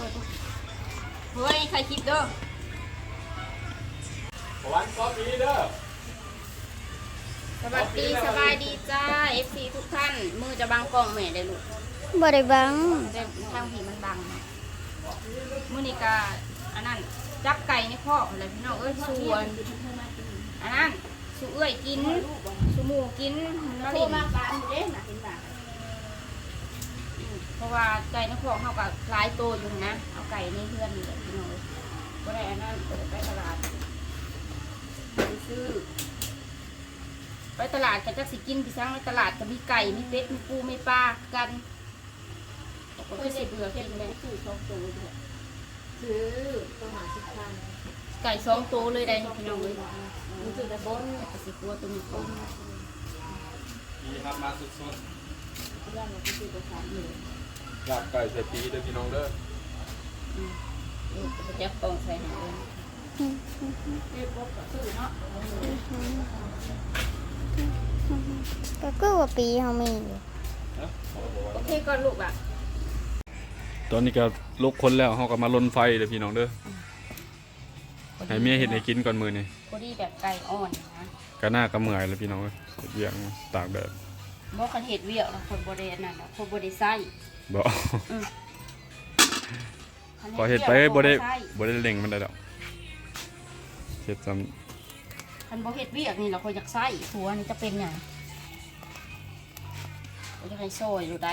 ปิดดูเฮ้ยใครคิดเด้อวันก็มีเด้อสวัสดีสบายดีจ้า FC ทุกท่าน มือจะบังกล้องแม่ได้ลูกบ่ได้บังแต่ทางผีมันบังนะมือนี้กาอันนั้นจับไก่ในคอกอะไรพี่น้องเอ้ยส่วนอันนั้นสูเอ้ยกินสูหมูกินมะลิน เพราะว่าไก่ในคอกเขากับหลายตัวอยู่นะ เอาไก่ในเพื่อนนี่แหละพี่น้องเอ้ยก็ได้อันนั้นก็ได้ไปตลาดไปซื้อ ไปตลาดก็จะสิกินพี่ช้างในตลาดก็มีไก่มีเป็ดมีปูมีปลากันก็คือสิเบื่อกินเลยซื้อสองตัวด้วยซื้อตัวหาสิบพันไก่สองตัวเลยได้พี่น้องเลยรู้สึกแต่บนก็สิกลัวตัวนี้ต้มมีครับมาสุดที่ร้านเราก็ซื้อตัวสามหมื่นๆ ลาบไก่ใส่ปีเด้อพี่น้องเด้อลูกก็จะปองใส่ใหาเองเรียกว่าซื้อเนาะก็คือว่าปีเฮามีอยู่โอเคก่อนลูกอะตอนนี้ก็ลุกคนแล้วเฮาก็มาลนไฟเด้อพี่น้องเด้อให้เมียเฮ็ดให้กินก่อนมื้อนี้พอดีแบบไก่อ่อนนะก็น่าก็เมื่อยแล้วพี่น้องเอ้ยเวียงตากแดดบอกกันเห็ดเวียกแล้วคนบริเวณนั่นน่ะคนบริไส้ บ่คันพอเฮ็ดไปวียกบ่ได้ใส่บ่ได้เล็งมันได้ดอกเฮ็ดซ้คันบ่เฮ็ดเวียกนี่เราคนอยากไส้หัวนี่จะเป็นหยังเราจะให้ซอยอยู่ได้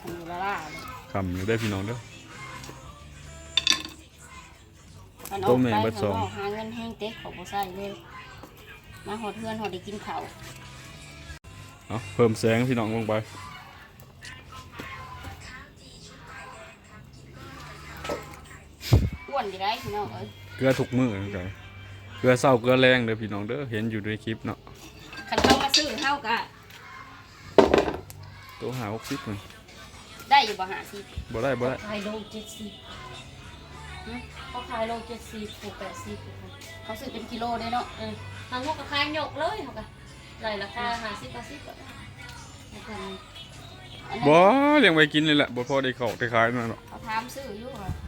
ทำอยู่ละล่าเลยำคำอยู่ได้อพี่น้องเด้อมันอต้อกมเองไปเบิดข้างสองนอกหาเงินแห้งเต็กเขาบ่ใส่เลยมาหอดเพื่อนหอดได้กินข้าวเนาะเพิ่มแสงพี่น้องลงไป อ้วนอยู่ได้พี่น้องเอ้ยเกลือทุกมื้อกันเกลือเศร้าเกลือแรงเด้อพี่น้องเด้อเห็นอยู่ในคลิปเนาะคันเขามาซื้อเฮากะตัวหา60นึงได้อยู่บ่หาสิบ่ได้บ่ได้ขายโลเจ็ดสิบฮะเขาขายโลเจ็ดสิบถูกแปดสิบเขาซื้อเป็นกิโลได้เนาะเออทางพวกกับคายหยกเลยเขาก็ไรราคาหาสิบกว่าสิบแล้วกันอันนั้นบ่เลี้ยงไว้กินเลยแหละบ่พอได้เข้าได้ขายนั่นหรอกเขาถามซื้ออยู่อะ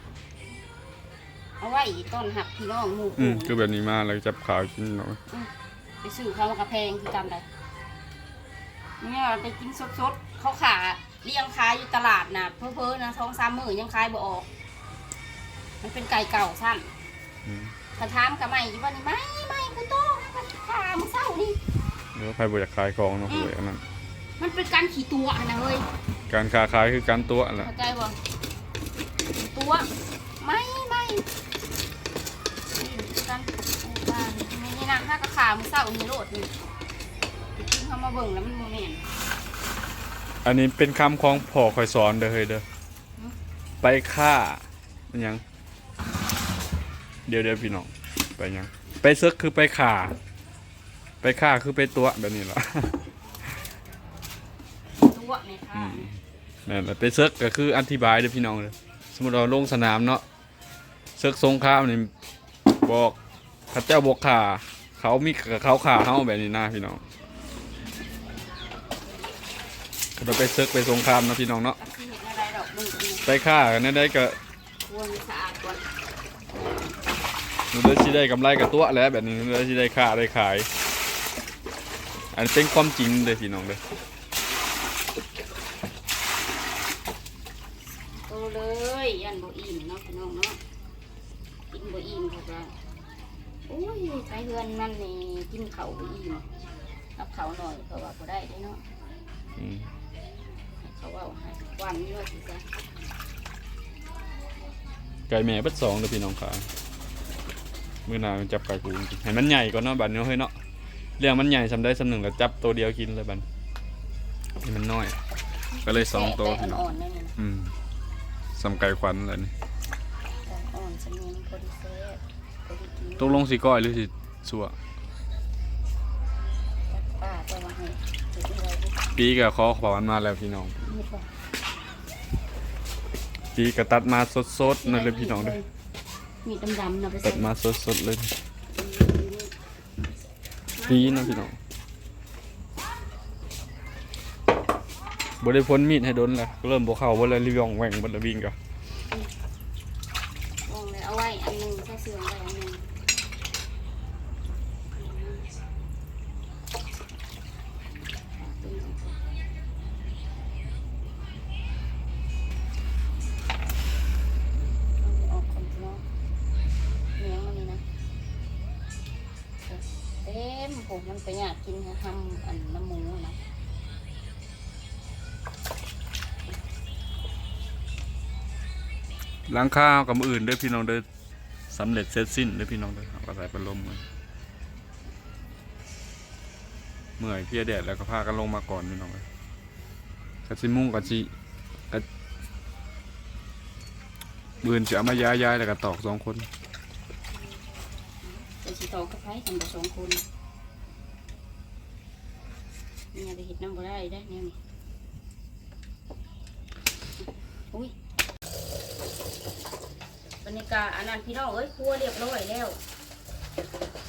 เอาไว้ต้นหักพี่น้องหมู่อืปู่มคือแบบนี้มาแล้วจับขาวกินเนาะไปซื้อเขามากระแพงคือจำได้เนี่ยไปกินสดๆเขาขาเลี้ยงขายอยู่ตลาดนะเพ้อๆนะท้องสามมือยังขายบ่ออก มันเป็นไก่เก่าสั้นอืมกระทามกับไม่อยู่ว่านี่ไม่ไม่คือโตมันขามึงเศร้านี่เดี๋ยวใครบ่อยากขายของเนาะหวยอันนั้นมันเป็นการขี่ตัวนะเฮ้ยการค้าขายคือการตัวแหละเข้าใจบ่ขี่ตัวไม่ไม่นี่การบ้าน นี่นี่นะถ้ากระขามึงเศร้านี่โลดนี่ไปกินเขามาเบิ่งแล้วมันโมเมนอันนี้เป็นคำของพ่อคอยสอนเด้อเฮ้ยเด้อหือไปฆ่ามันหยัง เดี๋ยวเดี๋ยวพี่น้องไปหยัง ไปซึกคือไปฆ่า ไปฆ่าคือไปตัวแบบนี้เหรอตัวในค่ะอืมนั่นแหละไปเซิร์กก็คืออธิบายเด้อพี่น้องเลยสมมติเราลงสนามเนาะเซิร์กสงครามนี่บอกพระเจ้าบอกข่า เขามีเขาขาเฮาแบบนี้นะพี่น้องเราไปเซิร์กไปสงครามนะพี่น้องเนาะไดอกมึงนี่ไปฆ่ากันได้ก็ควรสะอาดก่อนมันได้ที่ได้กำไรกับตัวแล้วแบบนี้มันได้ที่ได้ค่าได้ขาย อันเป็นความจริงเลยพี่น้องเลย โตเลยยันบ่อิ่มเนาะพี่น้องเนาะกินบ่อิ่มค่ะจ้ะโอ้ยไปเฮือนมันนี่ กินข้าวบ่อิ่มรับข้าวหน่อยเพราะว่าบ่ได้เด้เนาะอืมเขาว่าให้วันนี้ว่าสิจ้ะไก่แม่เบัดสองเลยพี่น้องขามือหนามันจับไก่กูจริงๆให้มันใหญ่ก่อนเนาะบัดเนาะเฮ้ยเนาะเรื่องมันใหญ่สำได้สำหนึ่งแล้วจับตัวเดียวกินเลยบัดนี่มันน้อย ก็เลยสองตัวแต่พี่น้องอ่อนๆนั่นน่ะอืมสำไก่ควันเลยนี่แต่อ่อนสำเนียงพอดีแซ่บพอดีกินตกลงสิก้อยหรือสิสัว ปีกับคอขวานมาแล้วพี่น้องมีบ่ปีกับตัดมาสดๆนั่นเลยพี่น้องเด้อมีดำๆนะไปตัใส่ดมาสดๆเลยปีนะพี่น้องบริพ้นมีดให้โดนเลยเริ่มบวเข้าบริรีว่องแหว่งบริวิ่งกับเอาไว้อันหนึงใส่เสื่อมไว้อันหนึง มันไปอยากกินทำอันน้ำหมูนะล้างข้าวกับมืออื่นด้วยพี่น้องเด้อสำเร็จเสร็จสิ้นด้วยพี่น้องเด้อเอาก็ใส่พัดลมกันเมื่อยเพียแดดแล้วก็พากันลงมาก่อนพี่น้องเลยกะสิมุ่งกะสิกะบืนจะเอามาย้ายย้ายแล้วก็ตอกสองคน แต่สิโตกับไผทำแต่สองคน นี่ยจะเห็ดน้ำบ่ได้ได้เนวนี้อุ้ยบรรยากาศอันนั้นพี่น้องเอ้ยครัวเรียบร้อยแล้ว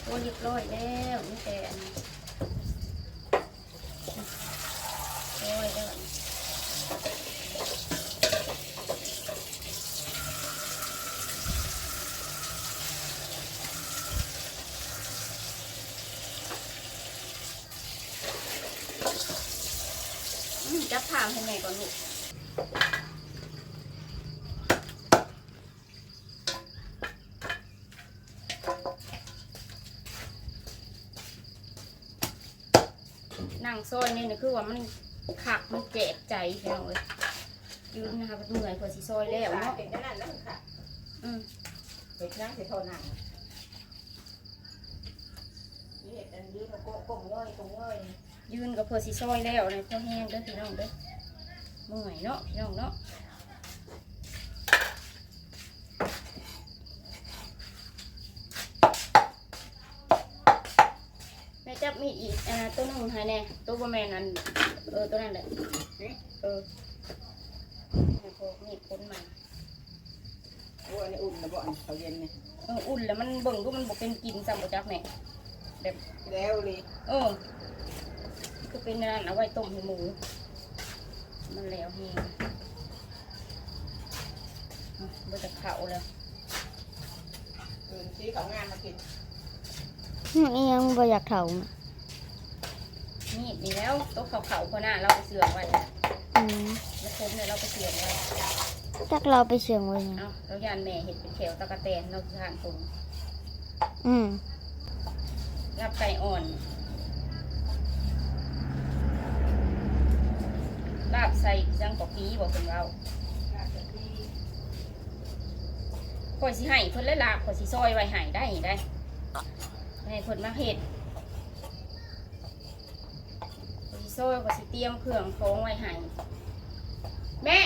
ครัวเรียบร้อยแล้วนี่แต่อันนี้ร้อยแล้ว จับผ่าให้แม่ก่อนลูกนั่งซอยนี่นะคือว่ามันขักมันเจ็บใจพี่น้องเอ้ยยืนนะคะเหนื่อยกว่าสิซอยแล้วเนาะเป็นขนาดนั้นค่ะอืมเห็ดนั่งเสียโทนหนังนี่เห็ดอันยืดโก้ก้มง่อยก้มง่อย ยืนกับเพื่อสิซอยแล้วเลยพอแห้งเด้อพี่น้องเด้อเมื่อยเนาะพี่น้องเนาะแม่จับมีดอีกอ่าตัวหนึงให้แน่ตัวบะแมนนั่นเออตัวนั้นแหละเออให้พวกมีดพ้นมาโอ้อันนี้อุ่นนะบ่อันเขาเย็นเนี่ยเอออุ่นแล้วมันเบิ่งก็มันบอกเป็นกลินซ้ำบ่จักแม่แบบแล้วเลยเออ คือเป็นนั่นเอาไว้ต้มให้หมู มันแล้วแห้งอะบ่จะเข่าแล้วตื่นซีเขางานมากินอียังบ่อยากเฒ่าน่ะมีดนี่แล้วโต๊ะเขาเขาพอหน้าเราไปเสื่อมไว้แล้วอืมคนเนี่ยเราไปเสื่อมไว้จักเราไปเชียงไว้หยังเอ้าเรายานแม่เห็ดเป็นแขวตะกะแตนเราทานตรงอืมรับไก่อ่อนาบใส่จังกอกปีบอกเพิ่นเราข่อยสิให้เพิ่นลยลาบข่อยสิซอยไว้ให้ได้ได้ให้เพิ่นมาเฮ็ดข่อยสิซอยข่อยสิเตรียมเครื่องของไว้ให้แม่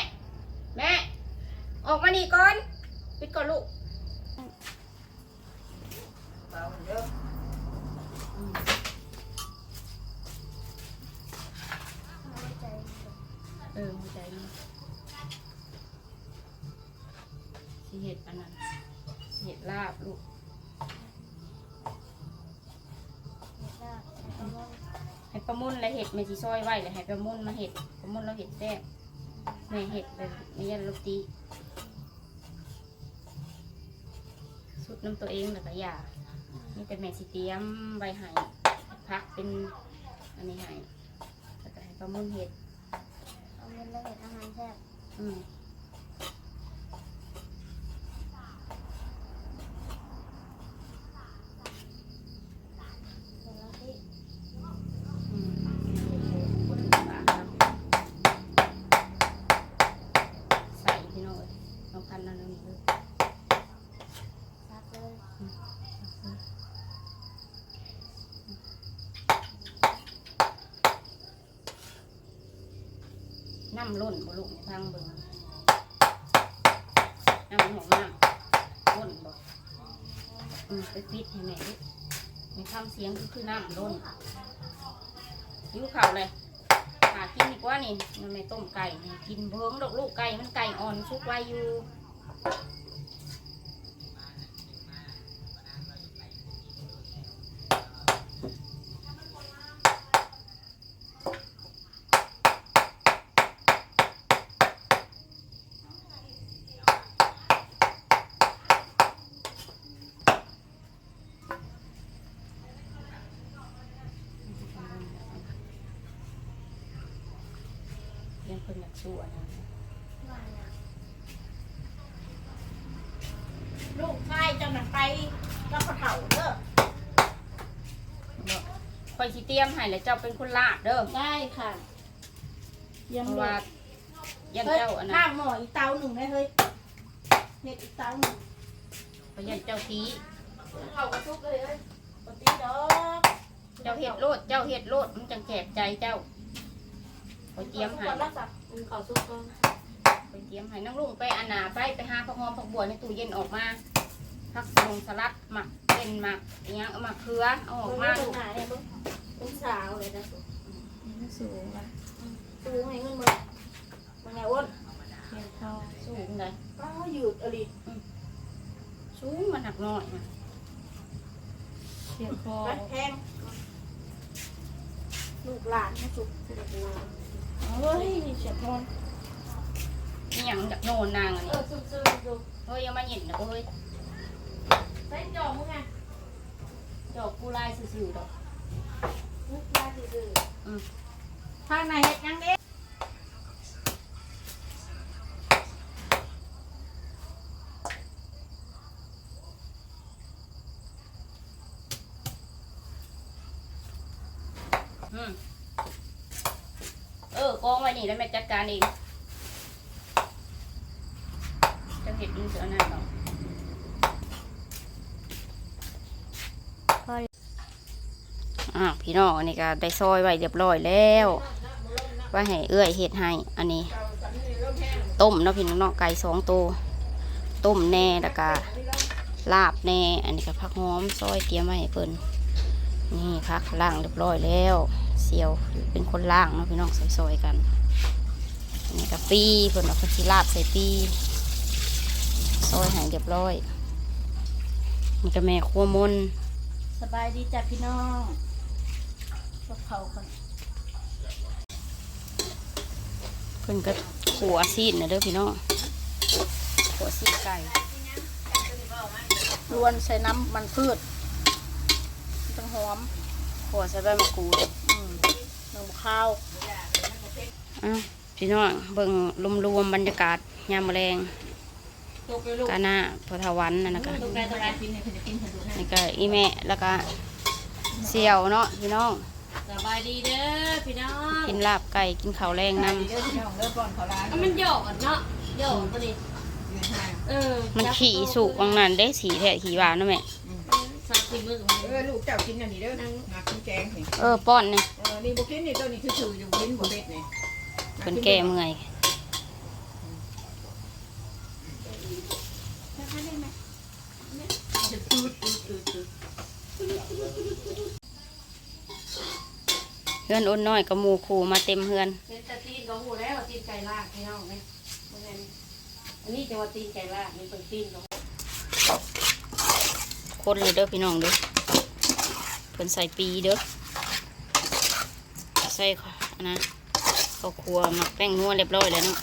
แม่ ออกมานี่ก่อน ปิดก่อนลูกเบาเยอะ เออหัวใจนี่สิเห็ดอันนั้นสิเห็ดลาบลูกให้ประมุนและเห็ดแม่สิซอยไว้เลยให้ประมุนมาเห็ดประมุนเราเห็ดแซ่บแม่เห็ดเลยไม่ยันลูกตีสุดน้ำตัวเองแล้วก็อยานี่แต่แม่สิเตรียมใบไห้พักเป็นอันนี้ไห้แล้วก็ให้ประมุนเห็ด เอาเห็นอาหารแซ่บอืมอืมบ่ถึงปากเนาะใส่พี่น้องเอ้ยเอาพันนั่นนี่เลย ซักเลย น้ำล้นบ่ลูกทางเบิ่งน้ำหอมน้ำล้นบ่อืมไปปิดให้แม่ดิไม่ทำเสียงคือคือน้ำล้นยิ้วข่าเลยหากินดีกว่านี่มันไม่ต้มไก่นี่กินเบิ่งดอกลูกไก่มันไก่อ่อนชุกไว้อยู่ สู้อันนั้นลูกชายเจ้าหนังไปกับกระเถาเด้อคอยสิเตรียมให้แล้วเจ้าเป็นคนลาดเด้อได้ค่ะเยี่ยมเพราะเลว่ายยันเฮ้ยเจ้าอันนั้ข้านงหม้ออีกเตาหนึ่งได้เฮ้ยเน็ตอีกเตาหนึ่งเพราะยันเจ้าทีเขากระทุกเลยเฮ้ยปกติดอกเจ้าเห็ดโลดเจ้าเห็ดโลดมันจังแจกใจเจ้า คอยเตรียมให้ก่อนรักษามึงขอซุปก่อนคอยเตรียมให้น้องลุงไปอันนาไปไปหาผักหอมผักบัวในตู้เย็นออกมาผักสลงสลัดหมักเป็นหมักอหยังเอามาเคือเอาออกมาลูลูกกหาเนี่ยมึงเป็นสาวเลยนะสูงสูงอะสูงไงเงินมึงมันไงอ้วนเพียงเขาสูงเลยก็ยืดอะไรสูงมันหักน้อยนะเพียงคอไปแพงลูกหลานมาสุก เฮ้ยเฉียบนอนนี่ยังจากโนนนางอันเอนี้อซุปซุปซุปเฮ้ยยังมาเห็นนะเฮ้ยใส่จอกมึงไงดอกกุหลาบซื่อๆดอกนึกได้ดื้อทางไหนเฮ็ดยังเด้ อืมเออกองไว้ นี่แล้วแม่จัดการเองจะเห็ดมันเสือหน้าเนาะพออ่าพี่น้องอันนี้ก็ได้ซอยไว้เรียบร้อยแล้วไว่าให้เอื้อยเห็ดให้อันนี้ ต้มเนาะพี่น้องเนาะไก่สองตัวต้มแน่แล้วก็ลาบแน่ อันนี้ก็ผักหอมซอยเตรียมไว้ให้เพิ่นนี่ผักล่างเรียบร้อยแล้ว เสียวเป็นคนล่างเนาะพี่น้องซอยๆกันอั นนี้ก็ปีเพิ่นเอาข้าวจีลาบใส่ปีซอยให้เรียบร้อยมันก็แม่ครัวมนสบายดีจ้ะพี่น้องพวกเขาคนเพิ่นก็ขัวซีดนะเด้อพี่น้องขัวซีดไก่รวนใส่น้ำมันพืชจังหอมขัวใส่ใบมะกรูดอืมหนึ่งข้าวอ้าว พี่น้องเบิ่งรวมๆบรรยากาศยามแมลงตกไปลูกกาหน้าพทวันนั่นนะก็ตกไปตกไปกินเนี่ยจะกินเถอะดูนะนี่ก็อีแม่แล้วก็เสี่ยวเนาะพี่น้องสบายดีเด้อพี่น้องกินลาบไก่กินข้าวแรงนเด้อพี่น้องเด้อก่อนเขาล้างมันหยอกเนาะหยอกพอดียืนห่างเออำมันขี่สุกวังนั้นได้สีแท้ขี่หวานเนาะแม่สามสี่มือเออลูกเจ้ากินอันนี้เด้อมากินแกงนี่เออป้อนนี่เออนี่บุกินนี่ตัวนี้คือถืออยู่กินบุเบ็ดนี่เป็ นแก่เมื่อยเฮือนอ้นน้อยกับหมูคูมาเต็มเฮือนเป็นตะตีนของหูแล้วตีนไก่ลากพี่น้องไหมอันนี้จะว่าตีนไก่ลากนี่เป็นตีนของคนเลยเด้อพี่น้องเด้อเพิ่นใส่ปีเด้อใส่ข้าวอันนะ ข้าวครัวหมักแป้งนัวเรียบร้อยแล้วเนาะ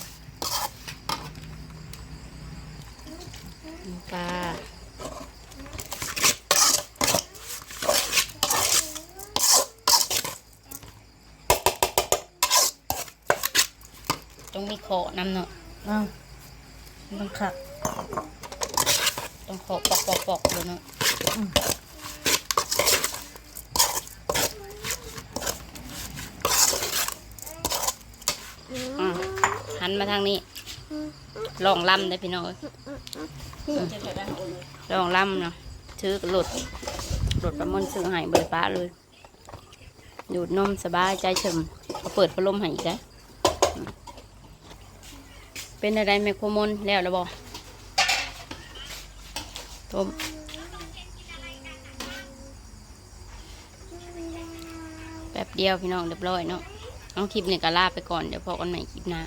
น้ำปลาต้องมีขอน้ำเนาะอ้าวมันขัดต้องขอปอกปอกปอกเลยเนาะอะ หันมาทางนี้ลองลำได้พี่น้องเอ้ยจะใส่ได้ของเลยลองลำเนาะถือหลุดหลุดประมนซื้อใหายบริป้าเลยดูดนมสบายใจเฉิมเขาเปิดพัดลมให้อีกแล้วเป็นอะไรแม่โคมนแล้วแล้วบอต้มแป๊บเดียวพี่น้องเรียบร้อยเนาะเอาคลิปนี้ก็ลาไปก่อนเดี๋ยวพอกันใหม่คลิปหน้า